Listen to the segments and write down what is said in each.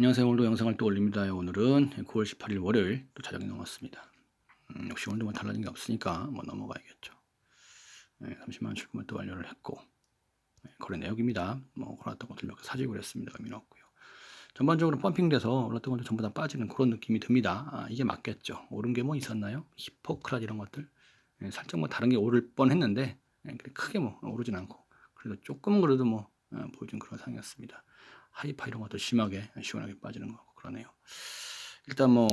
안녕하세요. 오늘도 영상을 또 올립니다. 오늘은 9월 18일 월요일 또 자정이 넘었습니다. 음, 역시 오늘도 뭐 달라진 게 없으니까 뭐 넘어가야겠죠. 네, 30만 출금을 또 완료를 했고 네, 거래 내역입니다. 뭐 올랐던 것들 몇 개 사주고 그랬습니다. 의미 없고요. 전반적으로 펌핑돼서 올랐던 것들 전부 다 빠지는 그런 느낌이 듭니다. 아, 이게 맞겠죠. 오른 게 뭐 있었나요? 히포크라 이런 것들 네, 살짝 뭐 다른 게 오를 뻔했는데 네, 크게 뭐 오르진 않고 그래도 조금 그래도 뭐 어, 보여준 그런 상이었습니다. 하이파 이런 것도 심하게 시원하게 빠지는 거고 그러네요. 일단 뭐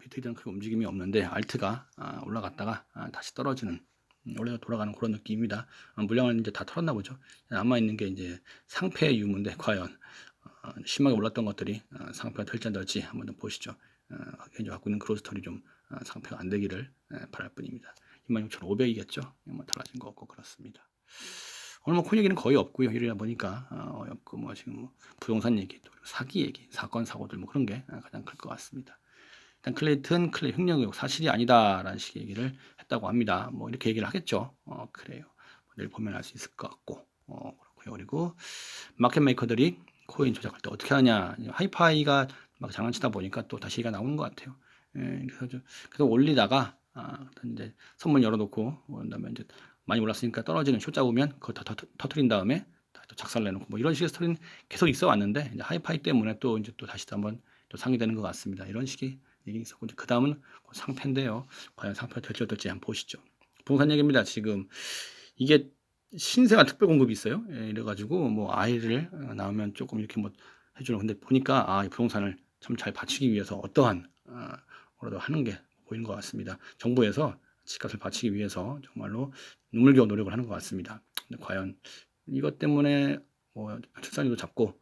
비트코인은 크게 움직임이 없는데 알트가 아, 올라갔다가 아, 다시 떨어지는 음, 원래 돌아가는 그런 느낌입니다. 아, 물량을 이제 다 털었나 보죠. 남아 있는 게 이제 상패 유무인데 과연 어, 심하게 올랐던 것들이 어, 상패가 될지 안 될지 한번 더 보시죠. 현재 갖고 있는 그로스터리 좀 상패가 안 되기를 바랄 뿐입니다. 26,500이겠죠. 뭐 달라진 거 없고 그렇습니다. 오늘 뭐 코 얘기는 거의 없고요. 이러다 보니까 어, 없고 뭐 지금 뭐 부동산 얘기, 또 사기 얘기, 사건 사고들 뭐 그런 게 가장 클 것 같습니다. 일단 클레이튼 클레이 횡령이고 사실이 아니다라는 식의 얘기를 했다고 합니다. 뭐 이렇게 얘기를 하겠죠. 어, 그래요. 내일 보면 알 수 있을 것 같고 어, 그렇고요. 그리고 마켓 메이커들이 코인 조작할 때 어떻게 하냐 하이파이가 막 장난치다 보니까 또 다시 얘기가 나오는 것 같아요. 예, 그래서 좀, 그래서 올리다가 아, 이제 선물 열어놓고 그다음에 이제 많이 올랐으니까 떨어지는 쇼 잡으면 그거 다 터트린 다음에 또 작살 내놓고 뭐 이런 식의 스토리는 계속 있어 왔는데 이제 하이파이 때문에 또 이제 또 다시 한번 또 상기되는 것 같습니다. 이런 식의 얘기 있었고 그 다음은 상패인데요. 과연 상패가 될지 어떨지 한번 보시죠. 부동산 얘기입니다. 지금 이게 신세가 특별 공급이 있어요. 예, 이래가지고 뭐 아이를 낳으면 조금 이렇게 뭐 해주는 근데 보니까 아 부동산을 참 잘 받치기 위해서 어떠한 아, 뭐라도 하는 게 보이는 것 같습니다. 정부에서 집값을 받치기 위해서 정말로 눈물겨운 노력을 하는 것 같습니다. 근데 과연 이것 때문에 뭐 출산율도 잡고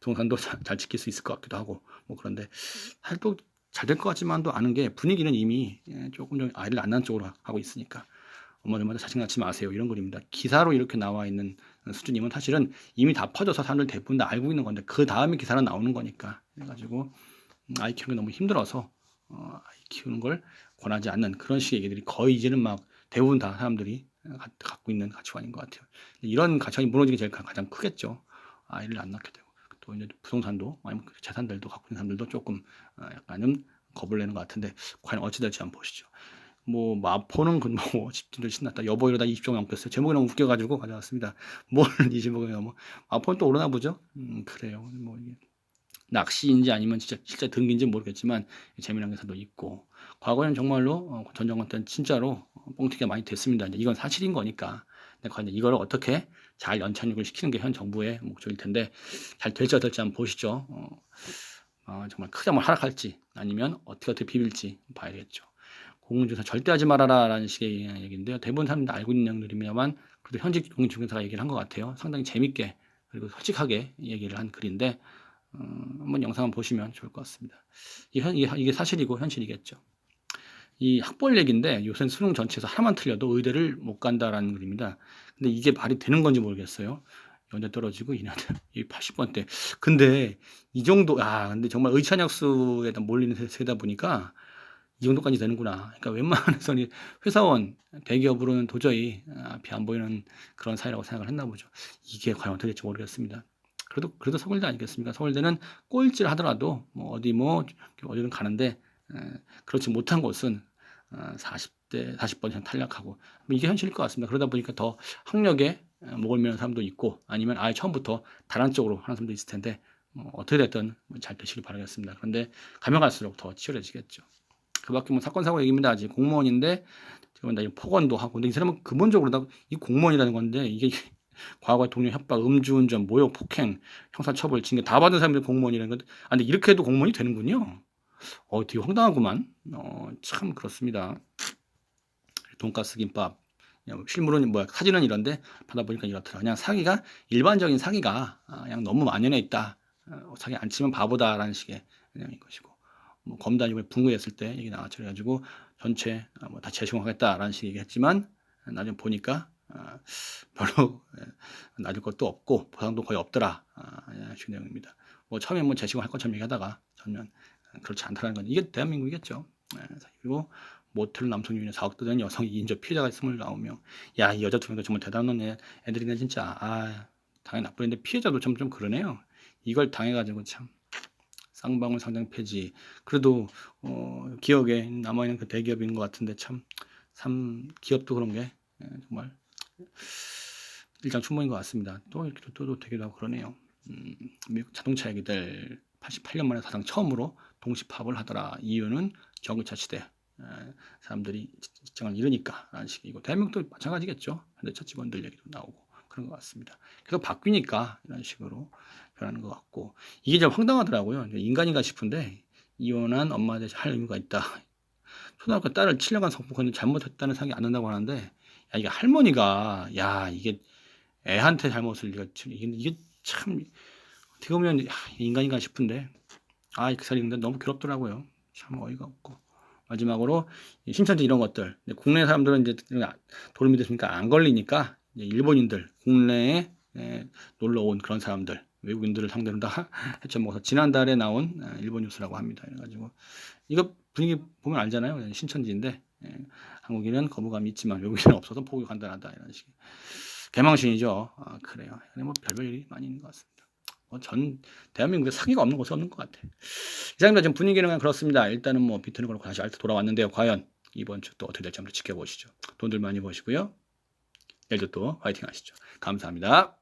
부동산도 잘 지킬 수 있을 것 같기도 하고 뭐 그런데 사실 또잘 될 것 같지만도 않은 게 분위기는 이미 예, 조금 좀 아이를 안 낳는 쪽으로 하고 있으니까 어머니마다 자식 낳지 마세요 이런 글입니다. 기사로 이렇게 나와 있는 수준이면 사실은 이미 다 퍼져서 사람들 대부분 다 알고 있는 건데 그 다음에 기사로 나오는 거니까 그래가지고 아이 키우기 너무 힘들어서 어, 아이 키우는 걸 권하지 않는 그런 식의 얘기들이 거의 이제는 막 대부분 다 사람들이 갖고 있는 가치관인 것 같아요. 이런 가치관이 무너지기 제일 가장 크겠죠. 아이를 안 낳게 되고 또 이제 부동산도 아니면 그 재산들도 갖고 있는 사람들도 조금 어, 약간은 겁을 내는 것 같은데 과연 어찌 될지 한번 보시죠. 뭐 마포는 그뭐 집진도 신났다. 여보 이러다 20조 넘겼어요. 제목이 너무 웃겨가지고 가져왔습니다. 뭘 20억이 넘어. 마포는 또 오르나 보죠. 음 그래요. 뭐 이게 낚시인지 아니면 진짜 실제 등기인지 모르겠지만 재미난 기사도 있고 과거에는 정말로 어, 전 정권 때는 진짜로 뻥튀기가 많이 됐습니다. 이건 사실인 거니까. 과연 이걸 어떻게 잘 연착륙을 시키는 게 현 정부의 목적일 텐데 잘 될지 어떨지 한번 보시죠. 어, 어, 정말 크게 한번 하락할지 아니면 어떻게 어떻게 비빌지 봐야겠죠. 공공중개사 절대 하지 말아라라는 식의 얘기인데요. 대부분 사람들 알고 있는 내용들입니다만 그래도 현직 공공중개사가 얘기를 한 것 같아요. 상당히 재밌게 그리고 솔직하게 얘기를 한 글인데 어, 한번 영상 한번 보시면 좋을 것 같습니다. 이게, 이게 사실이고 현실이겠죠. 이 학벌 얘기인데 요새 수능 전체에서 하나만 틀려도 의대를 못 간다라는 글입니다. 근데 이게 말이 되는 건지 모르겠어요. 연대 떨어지고 이나들 이 80번대. 근데 이 정도 아 근데 정말 의찬약수에다 몰리는 세다 보니까 이 정도까지 되는구나. 그러니까 웬만해서는 회사원 대기업으로는 도저히 앞이 안 보이는 그런 사회라고 생각을 했나 보죠. 이게 과연 어떻게 될지 모르겠습니다. 그래도 그래도 서울대 아니겠습니까? 서울대는 꼴찌를 하더라도 뭐 어디 뭐 어디든 가는데 에, 그렇지 못한 곳은 어, 40대 40번 이상 탈락하고 뭐 이게 현실일 것 같습니다. 그러다 보니까 더 학력에 목을 매는 사람도 있고 아니면 아예 처음부터 다른 쪽으로 하는 사람도 있을 텐데 뭐 어떻게 됐든 잘 되시길 바라겠습니다. 그런데 가면 갈수록 더 치열해지겠죠. 그 밖에 뭐 사건 사고 얘기입니다. 아직 공무원인데 지금 나 폭언도 하고 근데 이 사람은 근본적으로 이 공무원이라는 건데 이게 과거 동료 협박, 음주운전, 모욕, 폭행, 형사처벌, 징계 다 받은 사람들이 공무원이라는 건데, 아, 근데 이렇게 해도 공무원이 되는군요. 어, 되게 황당하구만. 어, 참 그렇습니다. 돈가스 김밥. 실물은 뭐야 사진은 이런데 받아보니까 이렇더라. 그냥 사기가 일반적인 사기가 아, 그냥 너무 만연해 있다. 어, 사기 안 치면 바보다라는 식의 내용인 것이고 뭐 검단임을 분구했을 때 얘기 나왔죠. 그래가지고 전체 아, 뭐다 재시공하겠다라는 식의 얘기했지만 나중에 보니까 아, 별로 예, 낮을 것도 없고 보상도 거의 없더라. 아, 예, 그 내용입니다. 뭐 처음에 뭐 재시공할 것처럼 얘기하다가 전면 그렇지 않다는 건 이게 대한민국이겠죠. 예, 그리고 모텔 남성 유인에 4억 든 여성 인접 피해자가 29명. 야, 이 여자 두 명도 정말 대단한 애, 애들이네 진짜. 아, 당연히 나쁘는데 피해자도 참 좀 그러네요. 이걸 당해가지고 참 쌍방울 상장 폐지. 그래도 어, 기억에 남아있는 그 대기업인 것 같은데 참, 참 기업도 그런 게 예, 정말 일장 충분인 것 같습니다. 또 이렇게 또, 또 되기도 하고 그러네요. 음, 미국 자동차 얘기들 88년 만에 사상 처음으로 동시 파업을 하더라. 이유는 경기차 시대 에, 사람들이 직장을 잃으니까 라는 식이고 대한민국도 마찬가지겠죠. 현대차 직원들 얘기도 나오고 그런 것 같습니다. 계속 바뀌니까 이런 식으로 변하는 것 같고 이게 좀 황당하더라고요. 인간인가 싶은데 이혼한 엄마 대신 할 의무가 있다. 초등학교 딸을 7년간 성폭행을 잘못했다는 생각이 안 든다고 하는데 야 이게 할머니가 야 이게 애한테 잘못을 이게, 이게 참 어떻게 보면 야, 인간인가 싶은데 아 그 사람 읽는데 너무 괴롭더라고요. 참 어이가 없고 마지막으로 이 신천지 이런 것들 근데 국내 사람들은 이제 도움이 됐으니까 안 걸리니까 일본인들 국내에 에, 놀러 온 그런 사람들 외국인들을 상대로 다 해쳐먹어서 지난달에 나온 에, 일본 뉴스라고 합니다. 그래가지고 이거 분위기 보면 알잖아요. 신천지인데 예, 한국인은 거부감이 있지만 외국인은 없어서 포기 간단하다 이런 식. 개망신이죠. 아, 그래요. 뭐 별별 일이 많이 있는 것 같습니다. 뭐 전 대한민국에 사기가 없는 곳이 없는 것 같아. 이상입니다. 지금 분위기는 그냥 그렇습니다. 일단은 뭐 비트는 그렇고 다시 알트 돌아왔는데요. 과연 이번 주 또 어떻게 될지 한번 지켜보시죠. 돈들 많이 버시고요. 내일도 또 화이팅 하시죠. 감사합니다.